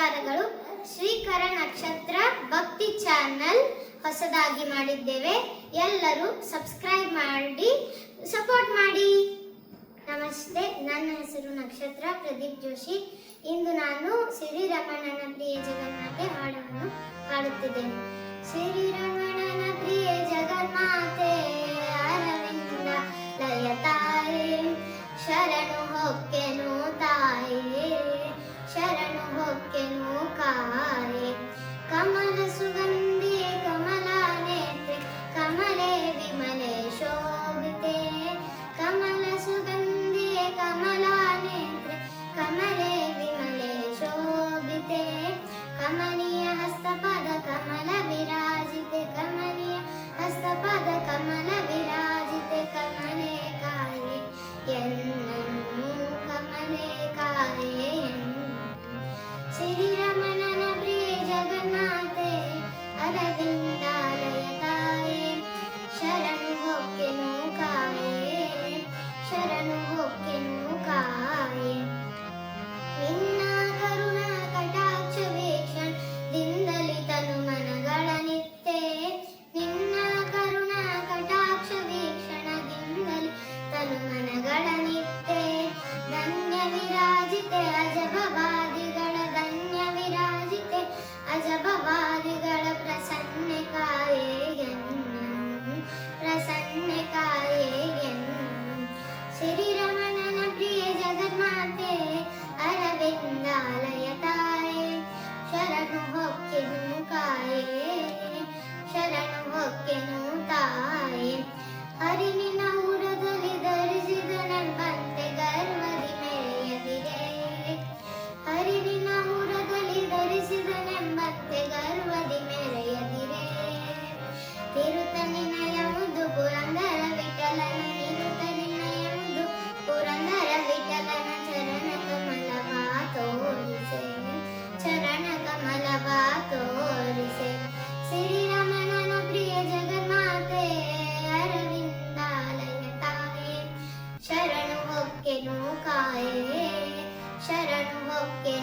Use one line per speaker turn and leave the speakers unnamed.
ನಮಸ್ಕಾರಗಳು. ಶ್ರೀಕರ ನಕ್ಷತ್ರ ಭಕ್ತಿ ಚಾನಲ್ ಹೊಸದಾಗಿ ಮಾಡಿದ್ದೇವೆ. ಎಲ್ಲರೂ ಸಬ್ಸ್ಕ್ರೈಬ್ ಮಾಡಿ, ಸಪೋರ್ಟ್ ಮಾಡಿ. ನಮಸ್ತೆ, ನನ್ನ ಹೆಸರು ನಕ್ಷತ್ರ ಪ್ರದೀಪ್ ಜೋಶಿ. ಇಂದು ನಾನು ಸಿರಿರಮಣನ ಪ್ರಿಯ ಜಗನ್ನಾಥೆ ಹಾಡವನ್ನು ಹಾಡುತ್ತಿದ್ದೇನೆ. ಸಿರಿ Sana baba. ശരണു ഒക്കെ